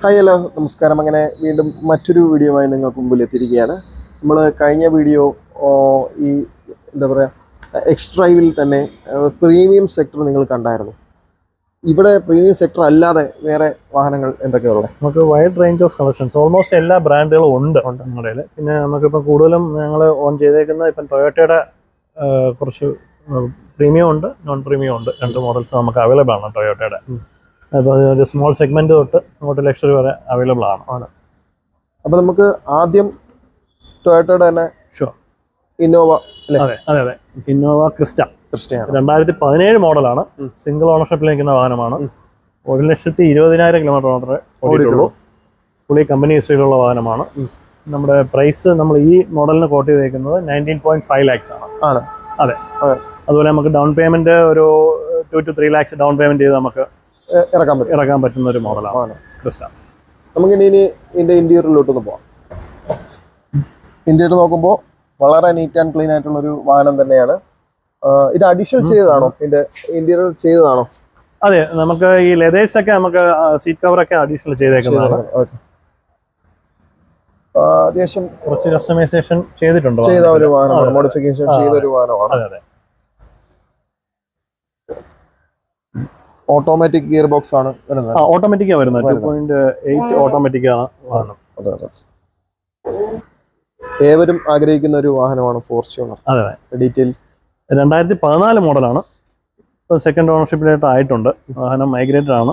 Hi hello നമസ്കാരം. അങ്ങനെ വീണ്ടും മറ്റൊരു വീഡിയോ ആയി നിങ്ങൾക്ക് മുമ്പിൽ എത്തിയിരിക്കുകയാണ്. നമ്മൾ കഴിഞ്ഞ വീഡിയോ ഈ എന്താ പറയുക എക്സ്ട്രൈവിൽ തന്നെ പ്രീമിയം സെക്ടർ നിങ്ങൾ കണ്ടായിരുന്നു. ഇവിടെ പ്രീമിയം സെക്ടർ അല്ലാതെ വേറെ വാഹനങ്ങൾ എന്തൊക്കെയുള്ളത്? നമുക്ക് wide range of collections almost എല്ലാ ബ്രാൻഡുകളും ഉണ്ട് നമ്മുടെ കയ്യിൽ പിന്നെ നമുക്കിപ്പോൾ കൂടുതലും ഞങ്ങൾ ഓൺ ചെയ്തേക്കുന്ന ഇപ്പം ടൊയോട്ടയുടെ കുറച്ച് പ്രീമിയം ഉണ്ട് നോൺ പ്രീമിയം ഉണ്ട്. രണ്ട് മോഡൽസ് നമുക്ക് അവൈലബിൾ ആണ് ടൊയോട്ടയുടെ. അപ്പോൾ ഒരു സ്മോൾ സെഗ്മെന്റ് തൊട്ട് അങ്ങോട്ട് ലക്ഷറി വരെ അവൈലബിൾ ആണ്. അപ്പോൾ നമുക്ക് ആദ്യം ടൊയോട്ടയുടെ തന്നെ ഷോ ഇന്നോവ അതെ അതെ അതെ. ഇന്നോവ ക്രിസ്റ്റ ക്രിസ്റ്റയാണ് രണ്ടായിരത്തി പതിനേഴ് മോഡലാണ് സിംഗിൾ ഓണർഷിപ്പിൽ നിൽക്കുന്ന വാഹനമാണ്. ഒരു ലക്ഷത്തി ഇരുപതിനായിരം കിലോമീറ്റർ മാത്രമേ ഓടിയിട്ടുള്ളൂ. പുള്ളി കമ്പനി ഹിസ്റ്ററിയിലുള്ള വാഹനമാണ്. നമ്മുടെ പ്രൈസ് നമ്മൾ ഈ മോഡലിന് കോട്ട് ചെയ്തേക്കുന്നത് നയന്റീൻ പോയിന്റ് ഫൈവ് ലാക്സ് ആണ്. ആണ്. അതെ. അതെ. അതുപോലെ നമുക്ക് ഡൗൺ പേയ്മെന്റ് ഒരു two two three lakhs down payment ചെയ്ത് നമുക്ക് ഇറക്കാൻ പറ്റും. ഇറക്കാൻ പറ്റുന്ന ഒരു മോഡലാണ്. ക്രിസ്റ്റ നമുക്ക് ഇനി ഇനി ഇതിന്റെ ഇന്റീരിയറിലോട്ടൊന്ന് പോവാം. ഇന്റീരിയർ നോക്കുമ്പോൾ വളരെ നീറ്റ് ആൻഡ് ക്ലീൻ ആയിട്ടുള്ള ഒരു വാഹനം തന്നെയാണ്. ഇത് അഡീഷണൽ ചെയ്തതാണോ? ഇതിന്റെ ഇന്റീരിയർ ചെയ്തതാണോ? അതെ നമുക്ക് ഈ ലെതേഴ്സ് ഒക്കെ നമുക്ക് സീറ്റ് കവർ ഒക്കെ അഡീഷണൽ ചെയ്തേക്കുന്നതാണ്. അത്യാവശ്യം കുറച്ച് കസ്റ്റമൈസേഷൻ ചെയ്തിട്ടുണ്ട് ചെയ്ത ഒരു. വാഹനമാണ് മോഡിഫിക്കേഷൻ ചെയ്ത ഒരു വാഹനമാണ്. അതെ അതെ. ഓട്ടോമാറ്റിക് ഗിയർ ബോക്സ് ആണ് വരുന്നത്. ഓട്ടോമാറ്റിക്കാണ് വരുന്നത്. ടു പോയിന്റ് എയ്റ്റ് ഓട്ടോമാറ്റിക്കാണ് വാഹനം അതെ അതെ. ഏവരും ആഗ്രഹിക്കുന്ന ഒരു വാഹനമാണ് ഫോർച്യൂണർ അതെ അതെ. ഡീറ്റെയിൽ രണ്ടായിരത്തി പതിനാല് മോഡലാണ്. ഇപ്പം സെക്കൻഡ് ഓണർഷിപ്പിലായിട്ട് ആയിട്ടുണ്ട്. വാഹനം മൈഗ്രേറ്റഡ് ആണ്.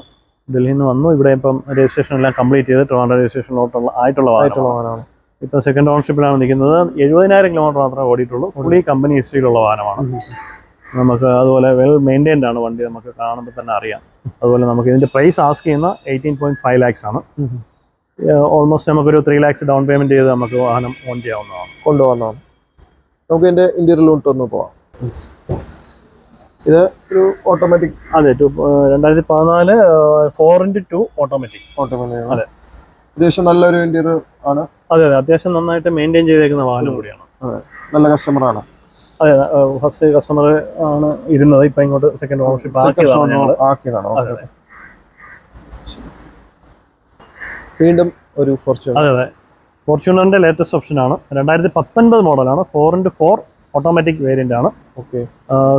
ഡൽഹിയിൽ നിന്ന് വന്നു. ഇവിടെ ഇപ്പം രജിസ്ട്രേഷൻ എല്ലാം കംപ്ലീറ്റ് ചെയ്ത് ട്രിവാൻഡ്രം രജിസ്ട്രേഷനിലോട്ടുള്ള ആയിട്ടുള്ള വാഹനമാണ്. ഇപ്പം സെക്കൻഡ് ഓണർഷിപ്പിലാണ് നിൽക്കുന്നത്. എഴുപതിനായിരം കിലോമീറ്റർ മാത്രമേ ഓടിയിട്ടുള്ളൂ. ഫുള്ളി കമ്പനി ഹിസ്റ്ററിയിലുള്ള വാഹനമാണ്. നമുക്ക് അതുപോലെ വെൽ മെയിന്റൈൻഡ് ആണ് വണ്ടി നമുക്ക് കാണുമ്പോൾ തന്നെ അറിയാം. അതുപോലെ നമുക്ക് ഇതിന്റെ പ്രൈസ് ആസ്ക് ചെയ്യുന്ന എയ്റ്റീൻ പോയിന്റ് ഫൈവ് ലാക്സ് ആണ്. ഓൾമോസ്റ്റ് നമുക്കൊരു ത്രീ ലാക്സ് ഡൗൺ പേയ്മെന്റ് ചെയ്ത് നമുക്ക് വാഹനം ഓൺ ചെയ്യാവുന്നതാണ് കൊണ്ടുപോകുന്നതാണ് നമുക്ക് ഇതിന്റെ ഇന്റീരിയറിലോട്ട് ഒന്ന് പോവാം. ഇത് ഒരു ഓട്ടോമാറ്റിക് അതെ ടു രണ്ടായിരത്തി പതിനാല് four into two automatic automatic അതെ. അത്യാവശ്യം നല്ലൊരു ഇന്റീരിയർ ആണ്. അതെ അതെ അത്യാവശ്യം നന്നായിട്ട് മെയിന്റെയിൻ ചെയ്തേക്കുന്ന വാഹനം കൂടിയാണ്. അതെ നല്ല കസ്റ്റമറാണ് അതെ ഫസ്റ്റ് കസ്റ്റമർ ആണ് ഇരുന്നത്. ഇപ്പൊ ഇങ്ങോട്ട് സെക്കൻഡ് ഓണർഷിപ്പ് ആക്കിയതാണ് വീണ്ടും ഒരു ഫോർച്യൂണർ അതെ അതെ. ഫോർച്യൂണറിന്റെ ലേറ്റസ്റ്റ് ഓപ്ഷൻ ആണ്. രണ്ടായിരത്തി പത്തൊൻപത് മോഡലാണ് four into four automatic variant ആണ്. ഓക്കെ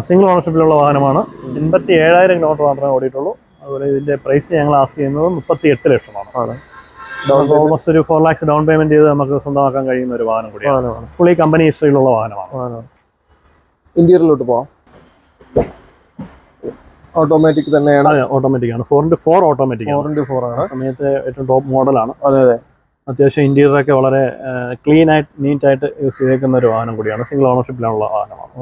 സിംഗിൾ ഓണർഷിപ്പിലുള്ള വാഹനമാണ്. എൺപത്തി ഏഴായിരം കിലോമീറ്റർ മാത്രമേ ഓടിയിട്ടുള്ളൂ. അതുപോലെ ഇതിന്റെ പ്രൈസ് ഞങ്ങൾ ആസ്ക് ചെയ്യുന്നത് മുപ്പത്തി എട്ട് ലക്ഷമാണ് ഓൾമോസ്റ്റ് ഒരു ഫോർ ലാക്സ് ഡൗൺ പേയ്മെന്റ് ചെയ്ത് നമുക്ക് സ്വന്തമാക്കാൻ കഴിയുന്ന ഒരു വാഹനം കൂടിയാണ്. ഫുള്ളി കമ്പനി ഹിസ്റ്ററിയിലുള്ള വാഹനമാണ്. ഇന്റീരിയറിലോട്ട് പോവാം. ഓട്ടോമാറ്റിക് തന്നെയാണ്. അതെ ഓട്ടോമാറ്റിക് ആണ്. Four into four automatic four into four ആണ്. സമയത്ത് ഏറ്റവും ടോപ്പ് മോഡലാണ് അതെ അതെ. അത്യാവശ്യം ഇന്റീരിയർ ഒക്കെ വളരെ ക്ലീൻ ആയിട്ട് നീറ്റ് ആയിട്ട് യൂസ് ചെയ്തേക്കുന്ന ഒരു വാഹനം കൂടിയാണ്. സിംഗിൾ ഓണർഷിപ്പിലുള്ള വാഹനമാണ്.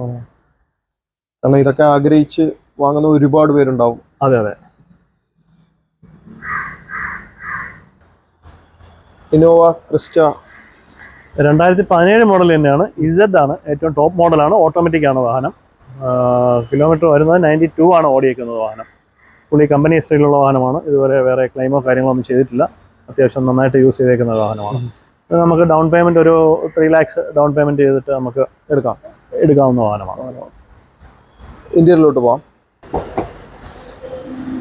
കാരണം ഇതൊക്കെ ആഗ്രഹിച്ച് വാങ്ങുന്ന ഒരുപാട് പേരുണ്ടാവും. അതെ അതെ. ഇന്നോവ ക്രിസ്റ്റ രണ്ടായിരത്തി പതിനേഴ് മോഡൽ തന്നെയാണ് ഇസഡ് ആണ് ഏറ്റവും ടോപ്പ് മോഡലാണ് ഓട്ടോമാറ്റിക് ആണ് വാഹനം. കിലോമീറ്റർ വരുന്നത് നയന്റി ടു ആണ് ഓടിയേക്കുന്നത് വാഹനം. പുള്ളി കമ്പനി ഹിസ്റ്ററിയിലുള്ള വാഹനമാണ്. ഇതുവരെ വേറെ ക്ലെയിമോ കാര്യങ്ങളോ ഒന്നും ചെയ്തിട്ടില്ല. അത്യാവശ്യം നന്നായിട്ട് യൂസ് ചെയ്തേക്കുന്ന വാഹനമാണ്. നമുക്ക് ഡൗൺ പേയ്മെന്റ് ഒരു ത്രീ ലാക്സ് ഡൗൺ പേയ്മെന്റ് ചെയ്തിട്ട് നമുക്ക് എടുക്കാം. എടുക്കാവുന്ന വാഹനമാണ്. ഇന്റീരിയറിലോട്ട് പോവാം.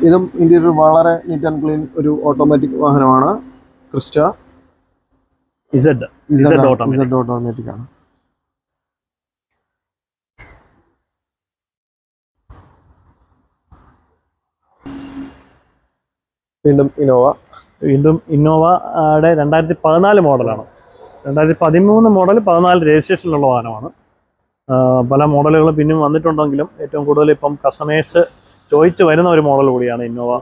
ഇതും ഇന്റീരിയർ വളരെ നീറ്റ് ആൻഡ് ക്ലീൻ ഒരു ഓട്ടോമാറ്റിക് വാഹനമാണ് Crysta. Z Z automatic automatic ആണ്. വീണ്ടും ഇന്നോവ. വീണ്ടും ഇന്നോവയുടെ രണ്ടായിരത്തി പതിനാല് മോഡലാണ്. രണ്ടായിരത്തി പതിമൂന്ന് മോഡൽ പതിനാല് രജിസ്ട്രേഷനിലുള്ള വാഹനമാണ്. പല മോഡലുകളും പിന്നെയും വന്നിട്ടുണ്ടെങ്കിലും ഏറ്റവും കൂടുതൽ ഇപ്പം കസ്റ്റമേഴ്സ് ചോദിച്ചു വരുന്ന ഒരു മോഡൽ കൂടിയാണ് ഇന്നോവ.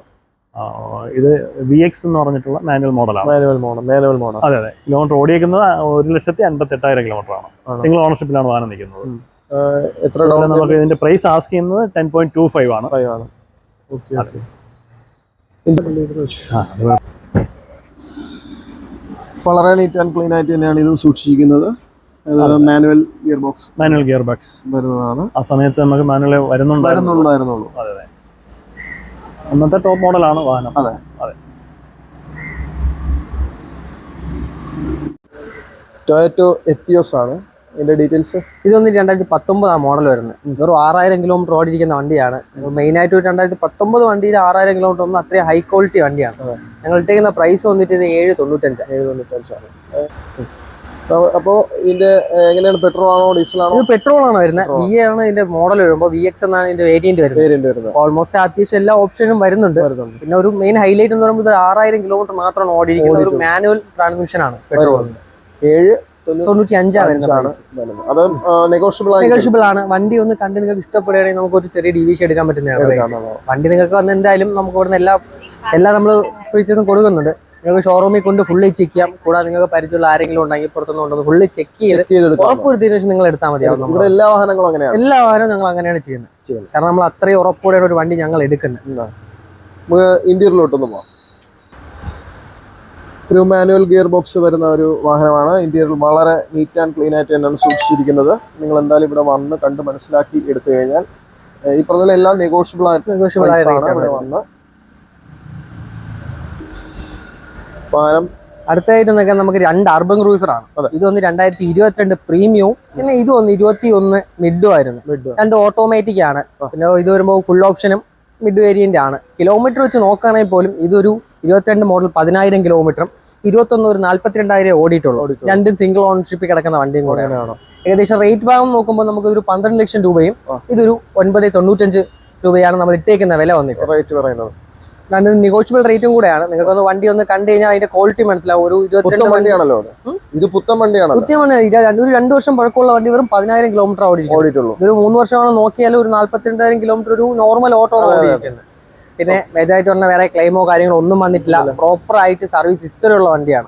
ഇത് വി എക്സ് എന്ന് പറഞ്ഞിട്ടുള്ള മാനുവൽ മോഡലാണ് മാനുവൽ മോഡൽ മാനുവൽ മോഡൽ അതെ അതെ. കിലോമീറ്റർ ഓടിയേക്കുന്നത് ഒരു ലക്ഷത്തി അൻപത്തി എട്ടായിരം കിലോമീറ്റർ ആണ്. സിംഗിൾ ഓണർഷിപ്പിലാണ് വാഹനം നിൽക്കുന്നത്. എത്ര ഡൗൺ നമുക്ക് ഇതിന്റെ പ്രൈസ് ആസ്ക് ചെയ്യുന്നത് ടെൻ പോയിന്റ് ടു ഫൈവ് ആണ്. വളരെ നീറ്റ് ആൻഡ് ക്ലീൻ ആയിട്ട് തന്നെയാണ് ഇത് സൂക്ഷിച്ചിരിക്കുന്നത്. Manual gear box manual gear box വരുന്നതാണ്. ആ സമയത്ത് നമുക്ക് മാനുവൽ വരുന്നുണ്ടായിരുന്നു. വരുന്നുണ്ടായിരുന്നുള്ളൂ. അതെ. അന്നത്തെ ടോപ്പ് മോഡലാണ് വാഹനം. അതെ. അതെ. ടൊയറ്റോ എത്തിയോസ് ആണ്. ഇതിന്റെ ഡീറ്റെയിൽസ് ഇതൊന്ന് രണ്ടായിരത്തി പത്തൊമ്പതാണ് മോഡൽ വരുന്നത് വെറും ആറായിരം കിലോമീറ്റർ ഓടിയിരിക്കുന്ന വണ്ടിയാണ്. മെയിൻ ആയിട്ട് ഒരു രണ്ടായിരത്തി പത്തൊമ്പത് വണ്ടിയിൽ ആറായിരം കിലോമീറ്റർ ഒന്നും അത്രയും ഹൈ ക്വാളിറ്റി വണ്ടിയാണ്. ഞങ്ങൾ ഇട്ടേക്കുന്ന പ്രൈസ് വന്നിട്ട് ഇത് ഏഴ് തൊണ്ണൂറ്റഞ്ചാണ് ഏഴ് തൊണ്ണൂറ്റഞ്ചാണ്. അപ്പോൾ ഇതിന്റെ എങ്ങനെയാണ്? പെട്രോൾ ആണോ ഡീസൽ ആണോ? ഇത് പെട്രോൾ ആണ് വരുന്നത്. വി ആണ്. ഇതിന്റെ മോഡൽ വരുമ്പോൾ വി എക്സ് എന്നാണ് ഇതിന്റെ വേരിയന്റ് വരുന്നത്. ഓൾമോസ്റ്റ് അത്യാവശ്യം എല്ലാ ഓപ്ഷനും വരുന്നുണ്ട്. പിന്നെ ഒരു മെയിൻ ഹൈലൈറ്റ് എന്ന് പറയുമ്പോൾ ഇത് ആറായിരം കിലോമീറ്റർ മാത്രമാണ് ഓടിയിരിക്കുന്നത്. ഒരു മാനുവൽ ട്രാൻസ്മിഷൻ ആണ് പെട്രോൾ ഏഴ് തൊണ്ണൂറ്റി നെഗോഷ്യബിൾ ആണ്. വണ്ടി ഒന്ന് കണ്ട് നിങ്ങൾക്ക് ഇഷ്ടപ്പെടുകയാണെങ്കിൽ നമുക്ക് ഒരു ചെറിയ ഡിവിഷൻ എടുക്കാൻ പറ്റുന്നതാണ്. വണ്ടി നിങ്ങൾക്ക് വന്ന് എന്തായാലും നമുക്ക് ഇവിടുന്ന് എല്ലാ എല്ലാം നമ്മൾ ഫീച്ചേഴ്സും കൊടുക്കുന്നുണ്ട്. നിങ്ങൾക്ക് ഷോറൂമിൽ കൊണ്ട് ഫുള്ളി ചെക്ക് ചെയ്യാം. കൂടാതെ നിങ്ങൾക്ക് പരിചയമുള്ള ആരെങ്കിലും ഉണ്ടെങ്കിൽ പുറത്തുനിന്ന് കൊണ്ടുവന്ന് ഫുള്ളി ചെക്ക് ചെയ്ത് ഉറപ്പുവരുത്തിയതിനു ശേഷം നിങ്ങൾ എടുത്താൽ മതിയാവും എല്ലാ വാഹനങ്ങളും അങ്ങനെയാണ്. എല്ലാ വാഹനവും ഞങ്ങൾ അങ്ങനെയാണ് ചെയ്യുന്നത്. കാരണം നമ്മൾ അത്രയും ഉറപ്പോടെയാണ് ഒരു വണ്ടി ഞങ്ങൾ എടുക്കുന്നത്. ഇന്റീരിയറിലോട്ടൊന്ന് പോവാം. ഒരു മാനുവൽ ഗിയർ ബോക്സ് വരുന്ന ഒരു വാഹനമാണ്. ഇന്ത്യയിൽ വളരെ നീറ്റ് ആൻഡ് ക്ലീൻ ആയിട്ട് തന്നെയാണ് സൂക്ഷിച്ചിരിക്കുന്നത്. നിങ്ങൾ എന്തായാലും ഇവിടെ വന്ന് കണ്ട് മനസ്സിലാക്കി എടുത്തു കഴിഞ്ഞാൽ ഈ പറഞ്ഞ എല്ലാം നെഗോഷ്യബിൾ ആയിട്ട് ഇവിടെ വന്ന്. വാഹനം അടുത്തായിട്ട് നിൽക്കാൻ നമുക്ക് രണ്ട് അർബൻ ക്രൂസർ ആണ്. ഇത് ഒന്ന് രണ്ടായിരത്തി ഇരുപത്തിരണ്ട് പ്രീമിയവും പിന്നെ ഇത് വന്ന് ഇരുപത്തി ഒന്ന് മിഡും ആയിരുന്നു മിഡ് രണ്ട് ഓട്ടോമാറ്റിക് ആണ്. പിന്നെ ഇത് വരുമ്പോൾ ഫുൾ ഓപ്ഷനും മിഡ് വേരിയന്റ് ആണ്. കിലോമീറ്റർ വെച്ച് നോക്കുകയാണെങ്കിൽ പോലും ഇതൊരു ഇരുപത്തിരണ്ട് മോഡൽ പതിനായിരം കിലോമീറ്ററും ഇരുപത്തൊന്ന് ഒരു നാല്പത്തിരണ്ടായിരം ഓടിയിട്ടുള്ളൂ. രണ്ടും സിംഗിൾ ഓണർഷിപ്പിൽ കിടക്കുന്ന വണ്ടിയും കൂടെയാണ് ഏകദേശം റേറ്റ് ഭാഗം നോക്കുമ്പോൾ നമുക്ക് ഒരു പന്ത്രണ്ട് ലക്ഷം രൂപയും. ഇതൊരു ഒൻപത് തൊണ്ണൂറ്റഞ്ച് രൂപയാണ് നമ്മൾ ഇട്ടേക്കുന്ന വില വന്നിട്ട്. റേറ്റ് പറയുന്നത്. രണ്ട് നെഗോഷ്യബിൾ റേറ്റും കൂടെയാണ്. നിങ്ങൾക്കൊന്ന് വണ്ടി ഒന്ന് കണ്ടു കഴിഞ്ഞാൽ അതിന്റെ ക്വാളിറ്റി മനസ്സിലാവും. ഒരു ഇരുപത്തിരണ്ട് വണ്ടി വണ്ടിയാണല്ലോ ഇത് പുത്തൻ വണ്ടിയാണ് പുതിയ ഒരു രണ്ട് വർഷം പഴക്കമുള്ള വണ്ടി വെറും പതിനായിരം കിലോമീറ്റർ ഓടിയിട്ടുള്ളൂ. ഒരു മൂന്ന് വർഷമാണ് നോക്കിയാൽ ഒരു നാല്പത്തിരണ്ടായിരം കിലോമീറ്റർ ഒരു നോർമൽ ഓട്ടോ ഓടിയിരിക്കുന്നത്. പിന്നെ മേജായിട്ട് പറഞ്ഞ വേറെ ക്ലെയിമോ കാര്യങ്ങളോ ഒന്നും വന്നിട്ടില്ല. പ്രോപ്പർ ആയിട്ട് സർവീസ് ഹിസ്റ്ററി ഉള്ള വണ്ടിയാണ്.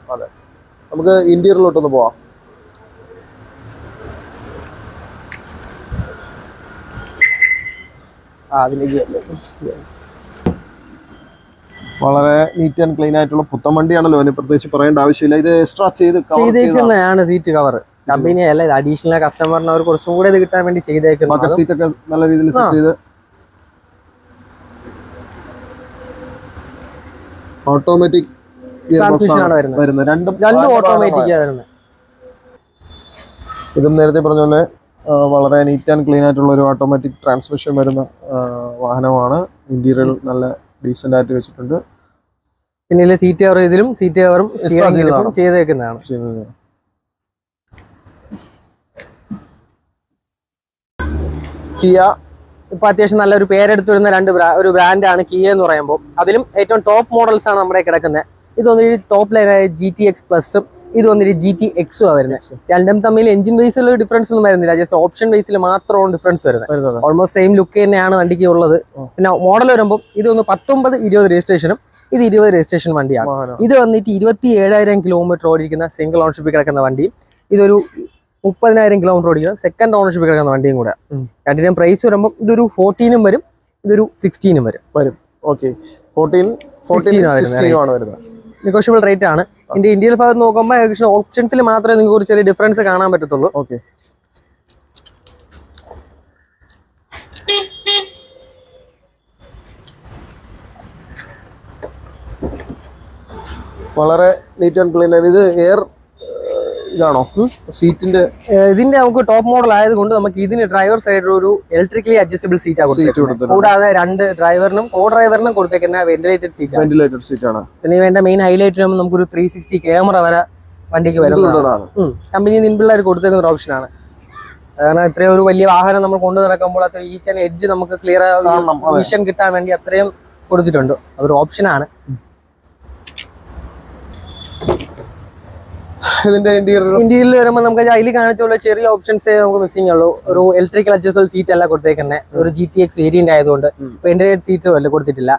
നമുക്ക് ഇന്റീരിയറിലോട്ടൊന്ന് പോവാം. ആ അതിലേക്ക് വളരെ നീറ്റ് ആൻഡ് ക്ലീൻ ആയിട്ടുള്ള പുത്തൻ വണ്ടിയാണല്ലോ അതിന് പ്രത്യേകിച്ച് പറയേണ്ട ആവശ്യമില്ല. ഇത് എക്സ്ട്രാ ചെയ്ത്. ചെയ്തേക്കുന്നതാണ് സീറ്റ് കവർ കമ്പനി അല്ല ഇത് അഡീഷണൽ കസ്റ്റമറിന് അവർ കുറച്ചും കൂടെ ഇത് കിട്ടാൻ വേണ്ടി ചെയ്തേക്കുന്നത് സീറ്റ് ഒക്കെ നല്ല രീതിയിൽ സെറ്റ് ചെയ്ത്. ഓട്ടോമാറ്റിക് വരുന്നത്. രണ്ടും രണ്ടും ഓട്ടോമാറ്റിക് വരുന്നത്. ഇതും നേരത്തെ പറഞ്ഞ പോലെ വളരെ നീറ്റ് ആൻഡ് ക്ലീൻ ആയിട്ടുള്ള ഒരു ഓട്ടോമാറ്റിക് ട്രാൻസ്മിഷൻ വരുന്ന വാഹനമാണ്. ഇന്റീരിയർ നല്ല ഡീസെന്റ് ആയിട്ട് വെച്ചിട്ടുണ്ട്. പിന്നെ സീറ്റ് കവർ ഇതിലും സീറ്റ് കവറും ചെയ്തേക്കുന്നതാണ്. കിയ. ഇപ്പൊ അത്യാവശ്യം നല്ലൊരു പേരെടുത്തു വരുന്ന രണ്ട് ഒരു ബ്രാൻഡാണ് കിയ എന്ന് പറയുമ്പോൾ. അതിലും ഏറ്റവും ടോപ്പ് മോഡൽസ് ആണ് നമ്മുടെ കിടക്കുന്നത്. ഇത് വന്നിട്ട് ടോപ്പ് ലൈനായ ജി ടി എക്സ് പ്ലസും ഇത് വന്നിട്ട് ജി ടി എക്സും ആ വരുന്നത് രണ്ടും തമ്മിൽ എഞ്ചിൻ ബേസിലുള്ള ഡിഫറൻസ് ഒന്നും വരുന്നില്ല. ജസ്റ്റ് ഓപ്ഷൻ ബേസിൽ മാത്രമാണ് ഡിഫറൻസ് വരുന്നത്. ഓൾമോസ്റ്റ് സെയിം ലുക്ക് തന്നെയാണ് വണ്ടിക്ക് ഉള്ളത്. പിന്നെ മോഡൽ വരുമ്പോൾ ഇത് ഒന്ന് പത്തൊമ്പത് ഇരുപത് രജിസ്ട്രേഷനും ഇത് ഇരുപത് രജിസ്ട്രേഷൻ വണ്ടിയാണ്. ഇത് വന്നിട്ട് ഇരുപത്തി ഏഴായിരം കിലോമീറ്റർ ഓടിക്കുന്ന സിംഗിൾ ഓണർഷിപ്പിൽ കിടക്കുന്ന വണ്ടി. ഇതൊരു മുപ്പതിനായിരം കിലോമീറ്റർ ഓടിക്കുന്ന സെക്കൻഡ് ഓണർഷിപ്പിൽ കിടക്കുന്ന വണ്ടിയും കൂടെ. രണ്ടിനും പ്രൈസ് വരുമ്പോൾ ഇതൊരു ഫോർട്ടീനും വരും. ഇതൊരു സിക്സ്റ്റീനും വരും. വരും. ഓക്കെ ഫോർട്ടീൻ 16 ആണ് വരുന്നത്, സിക്സ്റ്റീൻ ആണ് വരുന്നത്. നെഗോഷ്യബിൾ റേറ്റ് ആണ്. ഇതിന്റെ ഇന്ത്യയിൽ ഭാഗത്ത് നോക്കുമ്പോൾ ഏകദേശം ഓപ്ഷൻസിൽ മാത്രമേ നിങ്ങൾക്ക് ഒരു ചെറിയ ഡിഫറൻസ് കാണാൻ പറ്റത്തുള്ളൂ. ഓക്കെ വളരെ നീറ്റ് ആൻഡ് ക്ലീൻ ഇത് എയർ ഇതാണോ? സീറ്റിന്റെ ഇതിന്റെ നമുക്ക് ടോപ്പ് മോഡൽ ആയതുകൊണ്ട് നമുക്ക് ഇതിന് ഡ്രൈവർ സൈഡിൽ ഒരു ഇലക്ട്രിക്കലി അഡ്ജസ്റ്റബിൾ സീറ്റ് കൊടുത്തിട്ടുണ്ട്. കൂടാതെ രണ്ട് ഡ്രൈവറിനും കോ ഡ്രൈവറിനും കൊടുത്തേക്കുന്ന വെന്റിലേറ്റഡ് സീറ്റ് വെന്റിലേറ്റഡ് സീറ്റ് ആണ്. പിന്നെ വേണ്ട മെയിൻ ഹൈലൈറ്റ് നമുക്ക് ഒരു ത്രീ സിക്സ്റ്റി ക്യാമറ വരെ വണ്ടിക്ക് വരുന്നതാണ്. കമ്പനി നിൻപിള്ളേർ കൊടുത്തേക്കുന്ന ഒരു ഓപ്ഷനാണ് കാരണം ഇത്രയും ഒരു വലിയ വാഹനം നമ്മൾ കൊണ്ടു നടക്കുമ്പോൾ അത്ര ഈച്ച് ആൻഡ് എഡ്ജ് നമുക്ക് ക്ലിയർ വിഷൻ കിട്ടാൻ വേണ്ടി അത്രയും കൊടുത്തിട്ടുണ്ട്. അതൊരു ഓപ്ഷനാണ് ഇതിന്റെ ഇന്റീരിയർ ഇന്ത്യയിൽ വരുമ്പോൾ നമുക്ക് അതിൽ കാണിച്ചുള്ള ചെറിയ ഓപ്ഷൻസ് നമുക്ക് മിസ്സിംഗ് ഉള്ളൂ. ഒരു ഇലക്ട്രിക്കൽ അഡ്ജസ്റ്റബിൾ സീറ്റ് അല്ല കൊടുത്തേക്കുന്നത് ഒരു ജി ടി എക്സ് വേരിയന്റ് ആയതുകൊണ്ട് ഇന്റർനെറ്റ് സീറ്റ് അല്ല കൊടുത്തിട്ടില്ല.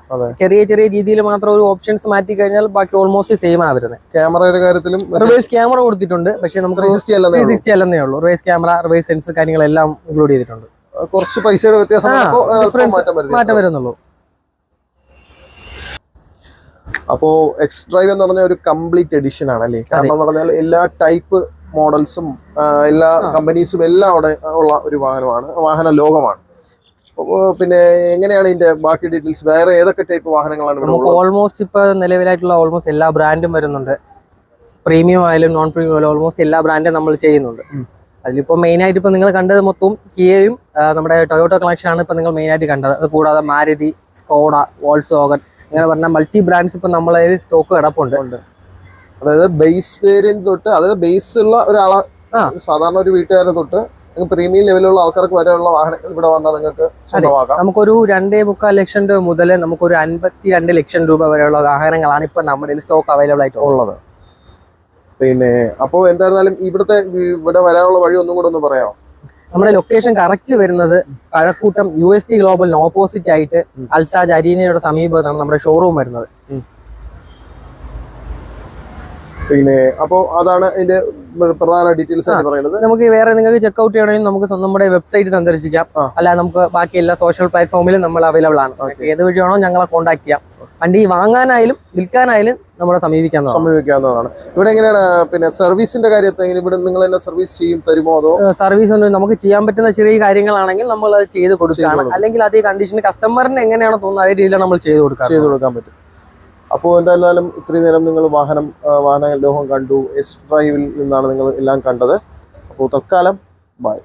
ചെറിയ ചെറിയ രീതിയിൽ മാത്രം ഒരു ഓപ്ഷൻസ് മാറ്റി കഴിഞ്ഞാൽ ബാക്കി ഓൾമോസ്റ്റ് സെയിം ആ വരുന്നത് ക്യാമറയുടെ കാര്യത്തിലും റിവേഴ്സ് ക്യാമറ കൊടുത്തിട്ടുണ്ട്. പക്ഷെ നമുക്ക് സിക്സ്റ്റി അല്ലെന്നേ ഉള്ളൂ. റിവേഴ്സ് ക്യാമറ റിവേഴ്സ് സെൻസ് കാര്യങ്ങളെല്ലാം ഇൻക്ലൂഡ് ചെയ്തിട്ടുണ്ട്. കുറച്ച് പൈസയുടെ വ്യത്യാസം മാറ്റം വരുന്നുള്ളൂ. അപ്പോ എക്സ് ഡ്രൈവ് എന്ന് പറഞ്ഞ ഒരു കംപ്ലീറ്റ് എഡിഷൻ ആണ് അല്ലേ? കാരണം എന്ന് പറഞ്ഞാൽ എല്ലാ ടൈപ്പ് മോഡൽസും എല്ലാ കമ്പനീസും എല്ലാം അവിടെ ഉള്ള ഒരു വാഹനമാണ് വാഹന ലോകമാണ്. പിന്നെ എങ്ങനെയാണ് ഇതിന്റെ ബാക്കി ഡീറ്റെയിൽസ് വേറെ ഏതൊക്കെ ടൈപ്പ് വാഹനങ്ങളാണ് ഓൾമോസ്റ്റ് ഇപ്പൊ നിലവിലായിട്ടുള്ള ഓൾമോസ്റ്റ് എല്ലാ ബ്രാൻഡും വരുന്നുണ്ട്. പ്രീമിയം ആയാലും നോൺ പ്രീമിയം ആയാലും ഓൾമോസ്റ്റ് എല്ലാ ബ്രാൻഡും നമ്മൾ ചെയ്യുന്നുണ്ട്. അതിലിപ്പോൾ മെയിനായിട്ട് ഇപ്പോൾ നിങ്ങൾ കണ്ടത് മൊത്തം കിയയും നമ്മുടെ ടൊയോട്ടോ കളക്ഷൻ ആണ് ഇപ്പോൾ നിങ്ങൾ മെയിനായിട്ട് കണ്ടത്. അത് കൂടാതെ മാരുതി സ്കോഡ വോൾസോഗൻ അങ്ങനെ പറഞ്ഞ മൾട്ടി ബ്രാൻഡ്സ് ഇപ്പൊ നമ്മളെ സ്റ്റോക്ക് കിടപ്പുണ്ട്. അതായത് ബേസ് വേരിയന്റ് തൊട്ട് അതായത് ബേസ് ഉള്ള ഒരാളെ സാധാരണ ഒരു വീട്ടുകാരെ തൊട്ട് പ്രീമിയം ലെവലുള്ള ആൾക്കാർക്ക് വരെയുള്ള വാഹനങ്ങൾ ഇവിടെ വന്നാൽ നിങ്ങൾക്ക് നമുക്കൊരു രണ്ടേ മുക്കാൽ ലക്ഷം രൂപ മുതൽ നമുക്കൊരു അൻപത്തി രണ്ട് ലക്ഷം രൂപ വരെയുള്ള വാഹനങ്ങളാണ് ഇപ്പൊ നമ്മുടെ സ്റ്റോക്ക് അവൈലബിൾ ആയിട്ടുള്ളത് ഉള്ളത്. പിന്നെ അപ്പോ എന്തായിരുന്നാലും ഇവിടുത്തെ ഇവിടെ വരാനുള്ള വഴി ഒന്നും കൂടെ ഒന്ന് പറയാമോ? നമ്മുടെ ലൊക്കേഷൻ കറക്റ്റ് വരുന്നത് കഴക്കൂട്ടം യു എസ് ടി ഗ്ലോബലിന് ഓപ്പോസിറ്റ് ആയിട്ട് അൽസാജ് അരീനയുടെ സമീപത്താണ് നമ്മുടെ ഷോറൂം വരുന്നത്. പിന്നെ അപ്പോൾ അതാണ് അതിന്റെ പ്രധാന ഡീറ്റെയിൽസ് ആണ് പറയുന്നത്. നമുക്ക് വേറെ നിങ്ങൾക്ക് ചെക്ക് ഔട്ട് ചെയ്യണമെങ്കിൽ നമുക്ക് നമ്മുടെ വെബ്സൈറ്റ് സന്ദർശിക്കാം. അല്ല നമുക്ക് ബാക്കി എല്ലാ സോഷ്യൽ പ്ലാറ്റ്ഫോമിലും നമ്മൾ അവൈലബിൾ ആണ്. ഏത് വഴിയാണോ ഞങ്ങളെ കോൺടാക്ട് ചെയ്യാം. വണ്ടി വാങ്ങാനായാലും വിൽക്കാനായാലും നമ്മളെ സമീപിക്കാവുന്നതാണ്. സമീപിക്കാവുന്നതാണ്. ഇവിടെ എങ്ങനെയാണ് പിന്നെ സർവീസിന്റെ കാര്യത്തിൽ ഇവിടെ നിങ്ങൾ തന്നെ സർവീസ് ചെയ്യും തരുമോ അതോ? സർവീസ് നമുക്ക് ചെയ്യാൻ പറ്റുന്ന ചെറിയ കാര്യങ്ങളാണെങ്കിൽ നമ്മൾ അത് ചെയ്ത് കൊടുക്കുകയാണ് അല്ലെങ്കിൽ അതേ കണ്ടീഷൻ കസ്റ്റമറിന് എങ്ങനെയാണോ തോന്നുന്നത് അതേ രീതിയിലാണ് നമ്മൾ ചെയ്ത് കൊടുക്കുക ചെയ്ത് കൊടുക്കാൻ പറ്റും. അപ്പോൾ എന്തായാലും ഇത്രയും നേരം നിങ്ങൾ വാഹനം വാഹന ലോഹം കണ്ടു. എസ് ഡ്രൈവിൽ നിന്നാണ് നിങ്ങൾ എല്ലാം കണ്ടത്. അപ്പോൾ തൽക്കാലം ബൈ